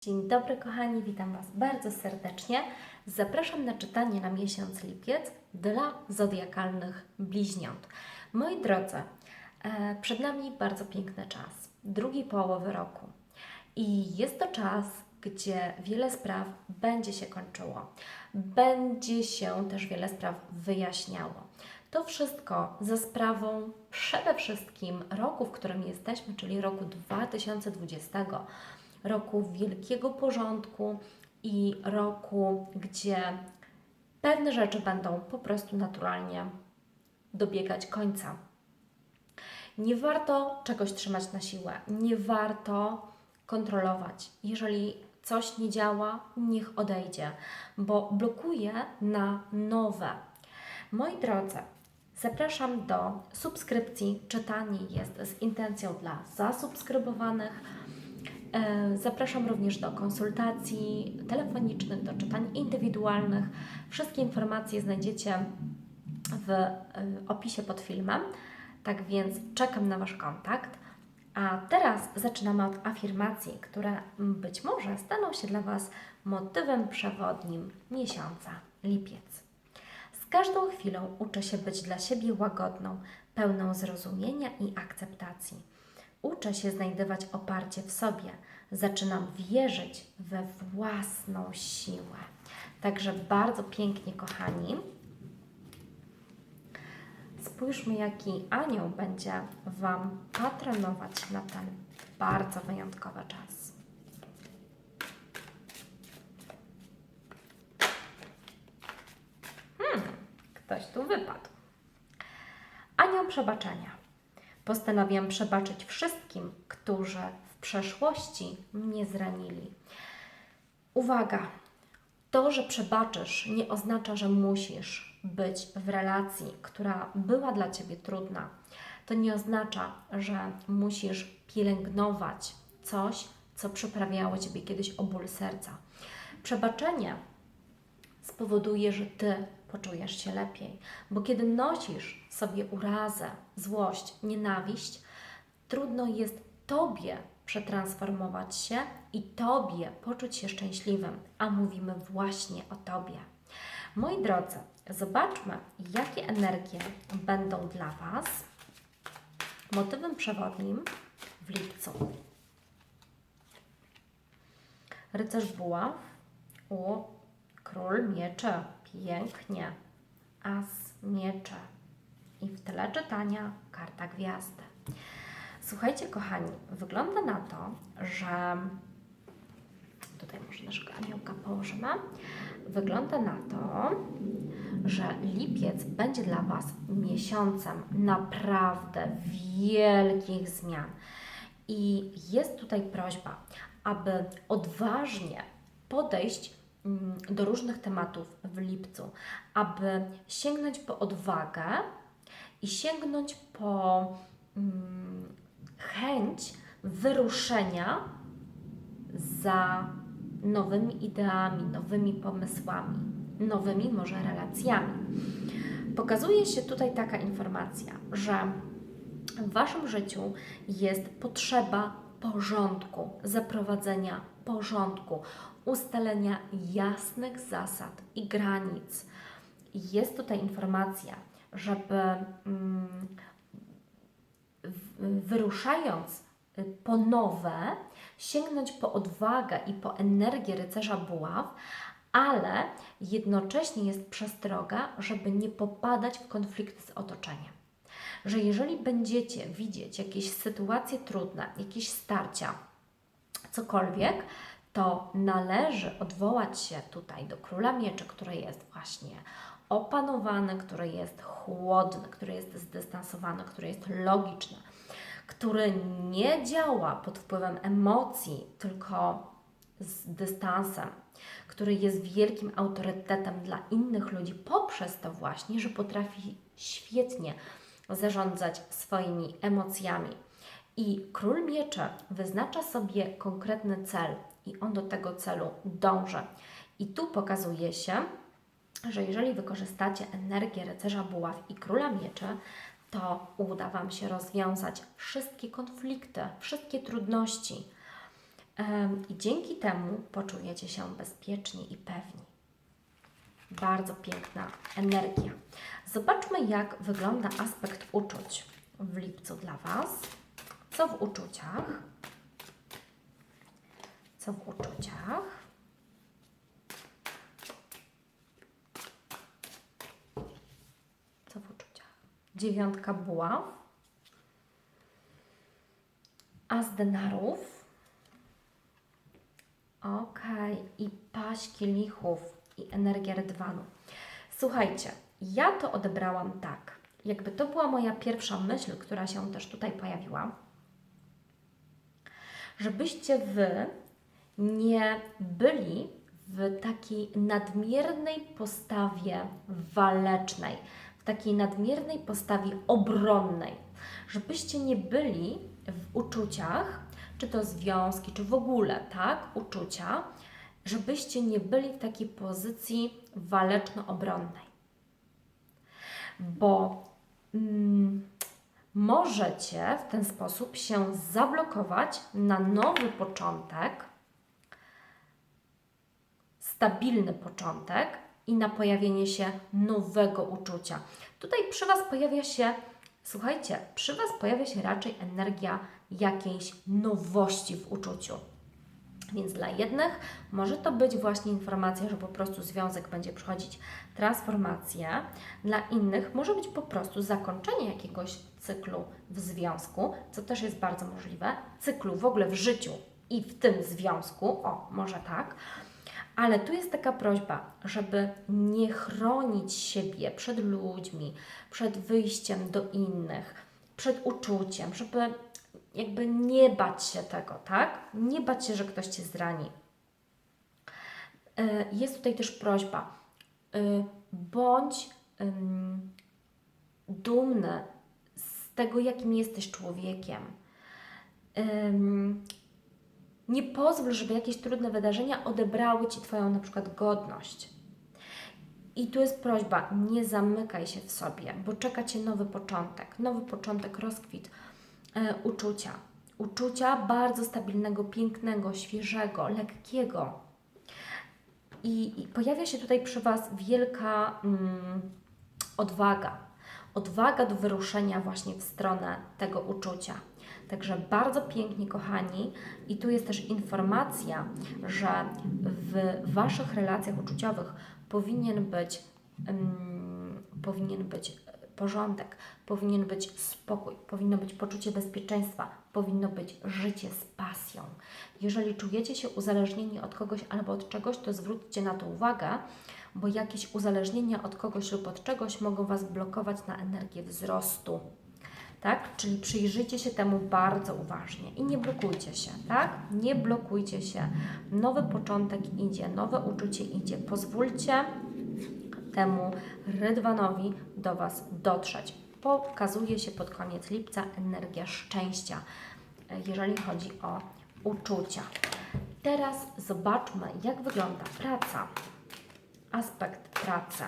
Dzień dobry kochani, witam Was bardzo serdecznie. Zapraszam na czytanie na miesiąc lipiec dla zodiakalnych bliźniąt. Moi drodzy, e, przed nami bardzo piękny czas, drugiej połowy roku. I jest to czas, gdzie wiele spraw będzie się kończyło. Będzie się też wiele spraw wyjaśniało. To wszystko za sprawą przede wszystkim roku, w którym jesteśmy, czyli roku 2020 roku wielkiego porządku i roku, gdzie pewne rzeczy będą po prostu naturalnie dobiegać końca. Nie warto czegoś trzymać na siłę, nie warto kontrolować. Jeżeli coś nie działa, niech odejdzie, bo blokuje na nowe. Moi drodzy, zapraszam do subskrypcji. Czytanie jest z intencją dla zasubskrybowanych. E, Zapraszam również do konsultacji telefonicznych, do czytań indywidualnych. Wszystkie informacje znajdziecie w e, opisie pod filmem. Tak więc czekam na Wasz kontakt. A teraz zaczynamy od afirmacji, które być może staną się dla Was motywem przewodnim miesiąca lipiec. Z każdą chwilą uczę się być dla siebie łagodną, pełną zrozumienia i akceptacji. Uczę się znajdować oparcie w sobie. Zaczynam wierzyć we własną siłę. Także bardzo pięknie, kochani. Spójrzmy, jaki anioł będzie Wam patronować na ten bardzo wyjątkowy czas. Hmm, ktoś tu wypadł. Anioł przebaczenia. Postanawiam przebaczyć wszystkim, którzy w przeszłości mnie zranili. Uwaga! To, że przebaczysz, nie oznacza, że musisz być w relacji, która była dla ciebie trudna. To nie oznacza, że musisz pielęgnować coś, co przyprawiało ciebie kiedyś o ból serca. Przebaczenie spowoduje, że ty poczujesz się lepiej, bo kiedy nosisz sobie urazę, złość, nienawiść, trudno jest tobie przetransformować się i tobie poczuć się szczęśliwym, a mówimy właśnie o tobie. Moi drodzy, zobaczmy, jakie energie będą dla Was motywem przewodnim w lipcu. Rycerz buław u król mieczy. Pięknie. As miecze. I w tyle czytania karta gwiazdy. Słuchajcie, kochani, wygląda na to, że tutaj może naszego aniołka położymy. Wygląda na to, że lipiec będzie dla Was miesiącem naprawdę wielkich zmian. I jest tutaj prośba, aby odważnie podejść do różnych tematów w lipcu, aby sięgnąć po odwagę i sięgnąć po mm, chęć wyruszenia za nowymi ideami, nowymi pomysłami, nowymi może relacjami. Pokazuje się tutaj taka informacja, że w Waszym życiu jest potrzeba porządku, zaprowadzenia porządku, ustalenia jasnych zasad i granic. Jest tutaj informacja, żeby mm, wyruszając y, po nowe, sięgnąć po odwagę i po energię rycerza buław, ale jednocześnie jest przestroga, żeby nie popadać w konflikty z otoczeniem. Że jeżeli będziecie widzieć jakieś sytuacje trudne, jakieś starcia, cokolwiek, to należy odwołać się tutaj do króla mieczy, który jest właśnie opanowany, który jest chłodny, który jest zdystansowany, który jest logiczny, który nie działa pod wpływem emocji, tylko z dystansem, który jest wielkim autorytetem dla innych ludzi poprzez to właśnie, że potrafi świetnie zarządzać swoimi emocjami. I król mieczy wyznacza sobie konkretny cel i on do tego celu dąży. I tu pokazuje się, że jeżeli wykorzystacie energię rycerza buław i króla mieczy, to uda Wam się rozwiązać wszystkie konflikty, wszystkie trudności. I dzięki temu poczujecie się bezpieczni i pewni. Bardzo piękna energia. Zobaczmy, jak wygląda aspekt uczuć w lipcu dla Was. Co w uczuciach? Co w uczuciach? Co w uczuciach? Dziewiątka buław. As denarów. Okej, i paść kielichów i energia rydwanu. Słuchajcie, ja to odebrałam tak. Jakby to była moja pierwsza myśl, która się też tutaj pojawiła, żebyście Wy nie byli w takiej nadmiernej postawie walecznej, w takiej nadmiernej postawie obronnej, żebyście nie byli w uczuciach, czy to związki, czy w ogóle, tak, uczucia, żebyście nie byli w takiej pozycji waleczno-obronnej. Bo mm, możecie w ten sposób się zablokować na nowy początek, stabilny początek i na pojawienie się nowego uczucia. Tutaj przy Was pojawia się, słuchajcie, przy Was pojawia się raczej energia jakiejś nowości w uczuciu. Więc dla jednych może to być właśnie informacja, że po prostu związek będzie przechodzić transformację, dla innych może być po prostu zakończenie jakiegoś cyklu w związku, co też jest bardzo możliwe, cyklu w ogóle w życiu i w tym związku, o, może tak. Ale tu jest taka prośba, żeby nie chronić siebie przed ludźmi, przed wyjściem do innych, przed uczuciem, żeby jakby nie bać się tego, tak? Nie bać się, że ktoś Cię zrani. E, Jest tutaj też prośba, y, bądź dumny z tego, jakim jesteś człowiekiem. Nie pozwól, żeby jakieś trudne wydarzenia odebrały Ci Twoją na przykład godność. I tu jest prośba, nie zamykaj się w sobie, bo czeka Cię nowy początek, nowy początek, rozkwit e, uczucia. Uczucia bardzo stabilnego, pięknego, świeżego, lekkiego. I, i pojawia się tutaj przy Was wielka mm, odwaga. Odwaga do wyruszenia właśnie w stronę tego uczucia. Także bardzo pięknie, kochani, i tu jest też informacja, że w Waszych relacjach uczuciowych powinien być, ym, powinien być porządek, powinien być spokój, powinno być poczucie bezpieczeństwa, powinno być życie z pasją. Jeżeli czujecie się uzależnieni od kogoś albo od czegoś, to zwróćcie na to uwagę, bo jakieś uzależnienia od kogoś lub od czegoś mogą Was blokować na energię wzrostu. Tak? Czyli przyjrzyjcie się temu bardzo uważnie i nie blokujcie się, tak? Nie blokujcie się. Nowy początek idzie, nowe uczucie idzie. Pozwólcie temu rydwanowi do Was dotrzeć. Pokazuje się pod koniec lipca energia szczęścia, jeżeli chodzi o uczucia. Teraz zobaczmy, jak wygląda praca, aspekt pracy.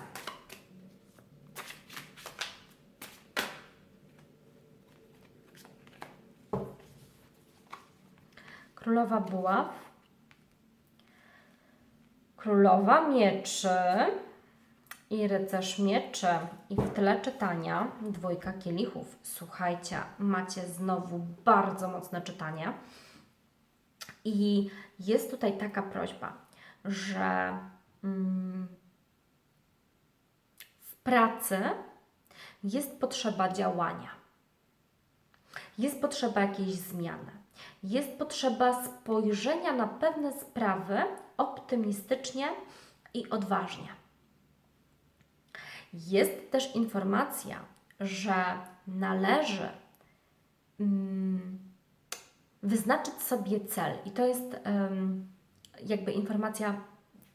Królowa buław, królowa mieczy i rycerz mieczy. I w tle czytania dwójka kielichów. Słuchajcie, macie znowu bardzo mocne czytanie. I jest tutaj taka prośba, że mm, w pracy jest potrzeba działania, jest potrzeba jakiejś zmiany, jest potrzeba spojrzenia na pewne sprawy optymistycznie i odważnie. Jest też informacja, że należy mm, wyznaczyć sobie cel, i to jest jakby informacja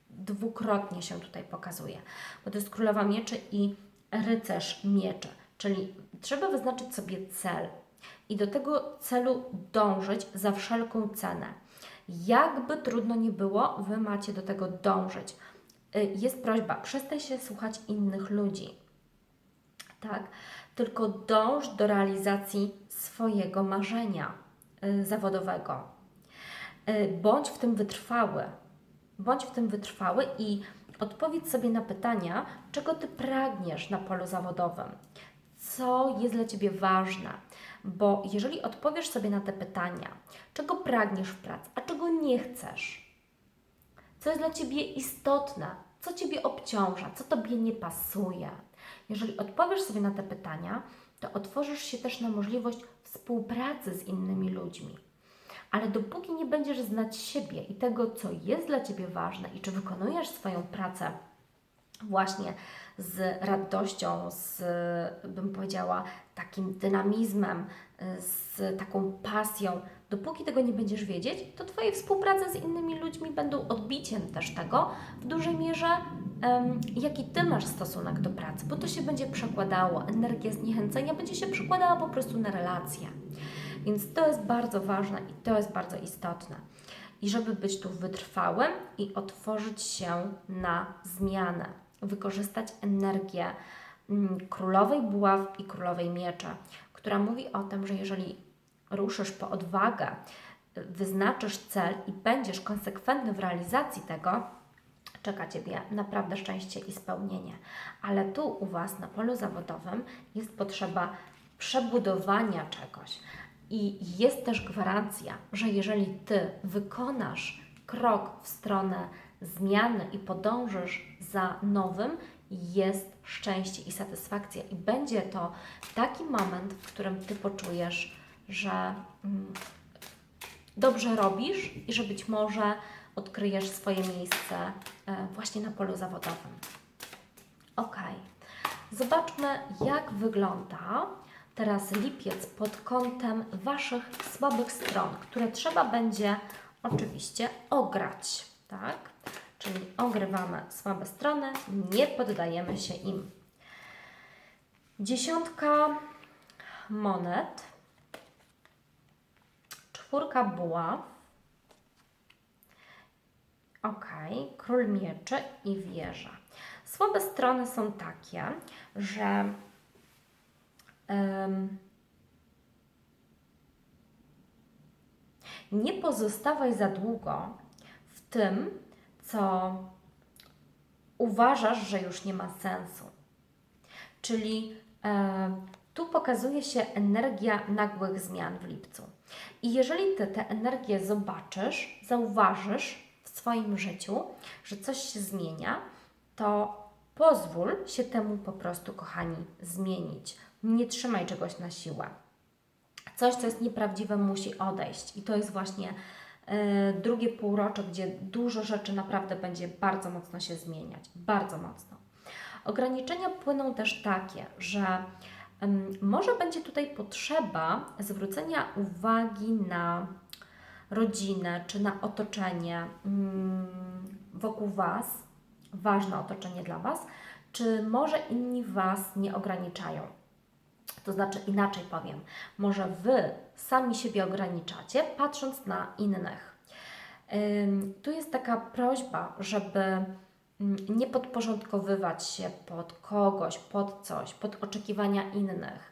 dwukrotnie się tutaj pokazuje, bo to jest królowa mieczy i rycerz mieczy, czyli trzeba wyznaczyć sobie cel i do tego celu dążyć za wszelką cenę. Jakby trudno nie było, Wy macie do tego dążyć. Y, Jest prośba, przestań się słuchać innych ludzi, tak? Tylko dąż do realizacji swojego marzenia y, zawodowego. Y, Bądź w tym wytrwały. Bądź w tym wytrwały i odpowiedz sobie na pytania, czego Ty pragniesz na polu zawodowym, co jest dla Ciebie ważne. Bo jeżeli odpowiesz sobie na te pytania, czego pragniesz w pracy, a czego nie chcesz, co jest dla Ciebie istotne, co Ciebie obciąża, co Tobie nie pasuje. Jeżeli odpowiesz sobie na te pytania, to otworzysz się też na możliwość współpracy z innymi ludźmi. Ale dopóki nie będziesz znać siebie i tego, co jest dla Ciebie ważne i czy wykonujesz swoją pracę właśnie z radością, z, bym powiedziała, takim dynamizmem, z taką pasją, dopóki tego nie będziesz wiedzieć, to Twoje współprace z innymi ludźmi będą odbiciem też tego w dużej mierze, em, jaki Ty masz stosunek do pracy, bo to się będzie przekładało, energia zniechęcenia będzie się przekładała po prostu na relacje. Więc to jest bardzo ważne i to jest bardzo istotne. I żeby być tu wytrwałym i otworzyć się na zmianę, wykorzystać energię mm, królowej buław i królowej miecze, która mówi o tym, że jeżeli ruszysz po odwagę, wyznaczysz cel i będziesz konsekwentny w realizacji tego, czeka Ciebie naprawdę szczęście i spełnienie. Ale tu u Was na polu zawodowym jest potrzeba przebudowania czegoś. I jest też gwarancja, że jeżeli Ty wykonasz krok w stronę zmiany i podążysz za nowym, jest szczęście i satysfakcja. I będzie to taki moment, w którym Ty poczujesz, że mm, dobrze robisz i że być może odkryjesz swoje miejsce e, właśnie na polu zawodowym. Ok. Zobaczmy, jak wygląda teraz lipiec pod kątem Waszych słabych stron, które trzeba będzie oczywiście ograć, tak? Czyli ogrywamy słabe strony, nie poddajemy się im. Dziesiątka monet, czwórka buław, ok, król mieczy i wieża. Słabe strony są takie, że em, nie pozostawaj za długo w tym, co uważasz, że już nie ma sensu. Czyli e, tu pokazuje się energia nagłych zmian w lipcu. I jeżeli Ty tę energię zobaczysz, zauważysz w swoim życiu, że coś się zmienia, to pozwól się temu po prostu, kochani, zmienić. Nie trzymaj czegoś na siłę. Coś, co jest nieprawdziwe, musi odejść. I to jest właśnie e, drugie półrocze, gdzie dużo rzeczy naprawdę będzie bardzo mocno się zmieniać. Bardzo mocno. Ograniczenia płyną też takie, że może będzie tutaj potrzeba zwrócenia uwagi na rodzinę czy na otoczenie mm, wokół Was, ważne otoczenie dla Was, czy może inni Was nie ograniczają. To znaczy inaczej powiem, może Wy sami siebie ograniczacie, patrząc na innych. Tu jest taka prośba, żeby nie podporządkowywać się pod kogoś, pod coś, pod oczekiwania innych.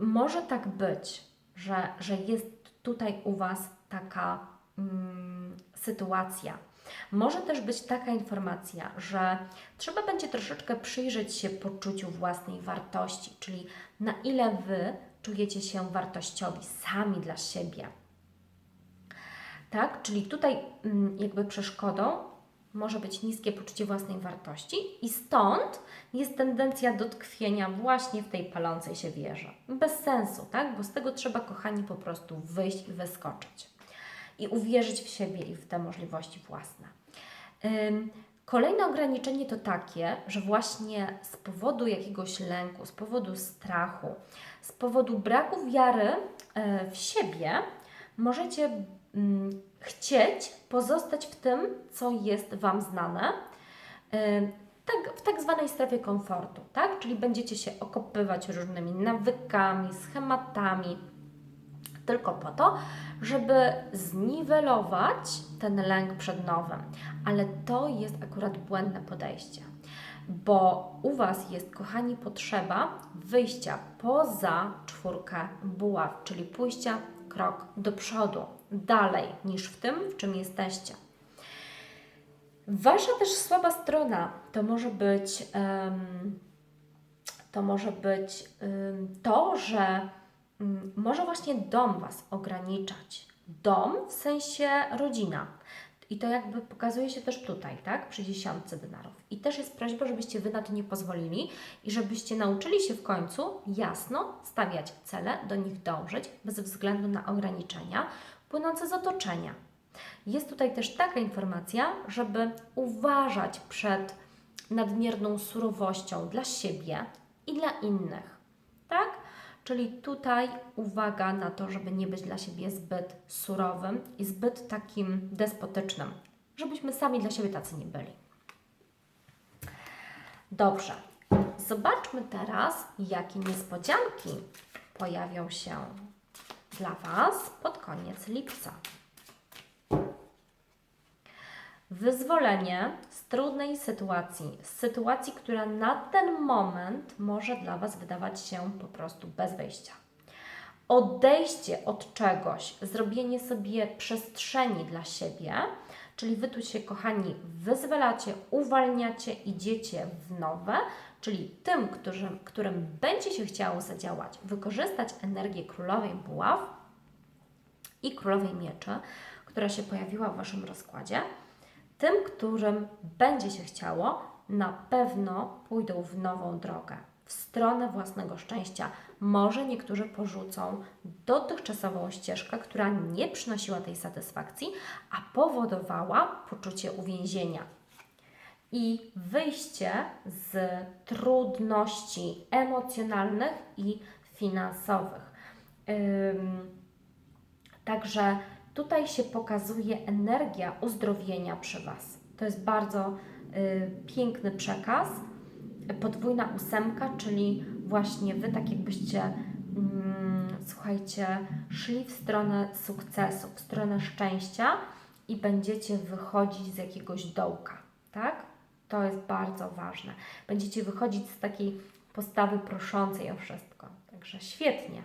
Może tak być, że, że jest tutaj u Was taka mm, sytuacja. Może też być taka informacja, że trzeba będzie troszeczkę przyjrzeć się poczuciu własnej wartości, czyli na ile Wy czujecie się wartościowi sami dla siebie. Tak, czyli tutaj mm, jakby przeszkodą może być niskie poczucie własnej wartości i stąd jest tendencja do tkwienia właśnie w tej palącej się wieży. Bez sensu, tak? Bo z tego trzeba, kochani, po prostu wyjść i wyskoczyć. I uwierzyć w siebie i w te możliwości własne. Ym, Kolejne ograniczenie to takie, że właśnie z powodu jakiegoś lęku, z powodu strachu, z powodu braku wiary e, w siebie, możecie mm, chcieć pozostać w tym, co jest Wam znane, tak, w tak zwanej strefie komfortu, tak? Czyli będziecie się okopywać różnymi nawykami, schematami, tylko po to, żeby zniwelować ten lęk przed nowym. Ale to jest akurat błędne podejście, bo u Was jest, kochani, potrzeba wyjścia poza czwórkę buław, czyli pójścia krok do przodu, dalej niż w tym, w czym jesteście. Wasza też słaba strona to może być, em, to może być em, to, że mm, może właśnie dom Was ograniczać. Dom w sensie rodzina. I to jakby pokazuje się też tutaj, tak? Przy dziesiątce denarów. I też jest prośba, żebyście Wy na to nie pozwolili i żebyście nauczyli się w końcu jasno stawiać cele, do nich dążyć, bez względu na ograniczenia płynące z otoczenia. Jest tutaj też taka informacja, żeby uważać przed nadmierną surowością dla siebie i dla innych. Tak? Czyli tutaj uwaga na to, żeby nie być dla siebie zbyt surowym i zbyt takim despotycznym, żebyśmy sami dla siebie tacy nie byli. Dobrze. Zobaczmy teraz, jakie niespodzianki pojawią się dla Was pod koniec lipca. Wyzwolenie z trudnej sytuacji, z sytuacji, która na ten moment może dla Was wydawać się po prostu bez wyjścia. Odejście od czegoś, zrobienie sobie przestrzeni dla siebie, czyli Wy tu się, kochani, wyzwalacie, uwalniacie, idziecie w nowe, czyli tym, którym, którym będzie się chciało zadziałać, wykorzystać energię królowej buław i królowej mieczy, która się pojawiła w Waszym rozkładzie, tym, którym będzie się chciało, na pewno pójdą w nową drogę, w stronę własnego szczęścia. Może niektórzy porzucą dotychczasową ścieżkę, która nie przynosiła tej satysfakcji, a powodowała poczucie uwięzienia i wyjście z trudności emocjonalnych i finansowych. Także tutaj się pokazuje energia uzdrowienia przy Was. To jest bardzo y, piękny przekaz. Podwójna ósemka, czyli właśnie Wy tak jakbyście, mm, słuchajcie, szli w stronę sukcesu, w stronę szczęścia i będziecie wychodzić z jakiegoś dołka, tak? To jest bardzo ważne. Będziecie wychodzić z takiej postawy proszącej o wszystko. Także świetnie.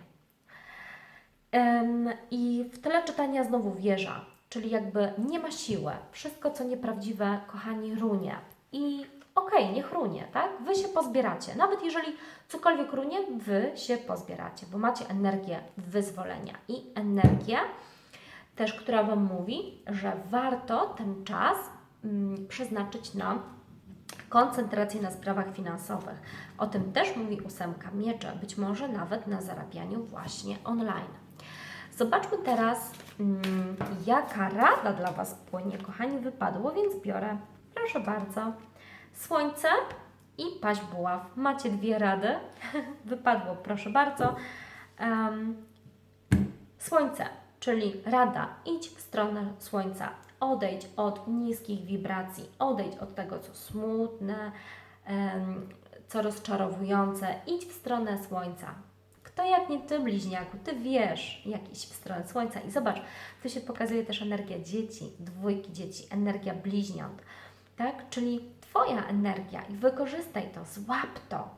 I w tyle czytania znowu wieża, czyli jakby nie ma siły. Wszystko, co nieprawdziwe, kochani, runie. I okej, niech runie, tak? Wy się pozbieracie. Nawet jeżeli cokolwiek runie, Wy się pozbieracie, bo macie energię wyzwolenia i energię też, która Wam mówi, że warto ten czas mm, przeznaczyć na koncentrację na sprawach finansowych. O tym też mówi ósemka miecze, być może nawet na zarabianiu właśnie online. Zobaczmy teraz, mm, jaka rada dla Was płynie, kochani, wypadło, więc biorę, proszę bardzo, Słońce i paść buław. Macie dwie rady, wypadło, proszę bardzo. Em, Słońce, czyli rada, idź w stronę Słońca, odejdź od niskich wibracji, odejdź od tego, co smutne, co rozczarowujące, idź w stronę Słońca. Kto jak nie Ty, bliźniaku, Ty wiesz, jak iść w stronę Słońca. I zobacz, tu się pokazuje też energia dzieci, dwójki dzieci, energia bliźniąt, tak? Czyli Twoja energia i wykorzystaj to, złap to.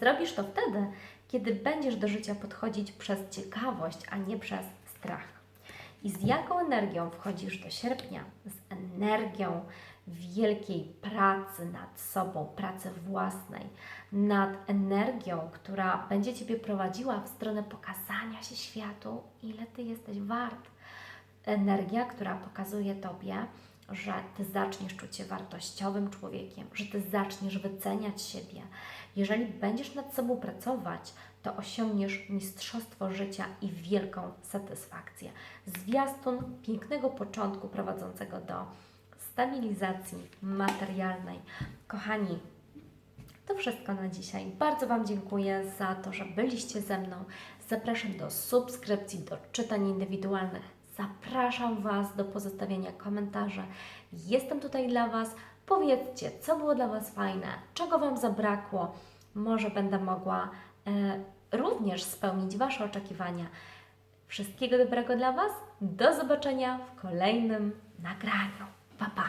Zrobisz to wtedy, kiedy będziesz do życia podchodzić przez ciekawość, a nie przez strach. I z jaką energią wchodzisz do sierpnia? Z energią wielkiej pracy nad sobą, pracy własnej, nad energią, która będzie Ciebie prowadziła w stronę pokazania się światu, ile Ty jesteś wart. Energia, która pokazuje Tobie, że Ty zaczniesz czuć się wartościowym człowiekiem, że Ty zaczniesz wyceniać siebie. Jeżeli będziesz nad sobą pracować, to osiągniesz mistrzostwo życia i wielką satysfakcję. Zwiastun pięknego początku prowadzącego do stabilizacji materialnej. Kochani, to wszystko na dzisiaj. Bardzo Wam dziękuję za to, że byliście ze mną. Zapraszam do subskrypcji, do czytań indywidualnych. Zapraszam Was do pozostawienia komentarzy. Jestem tutaj dla Was. Powiedzcie, co było dla Was fajne, czego Wam zabrakło. Może będę mogła e, również spełnić Wasze oczekiwania. Wszystkiego dobrego dla Was. Do zobaczenia w kolejnym nagraniu. Pa, pa.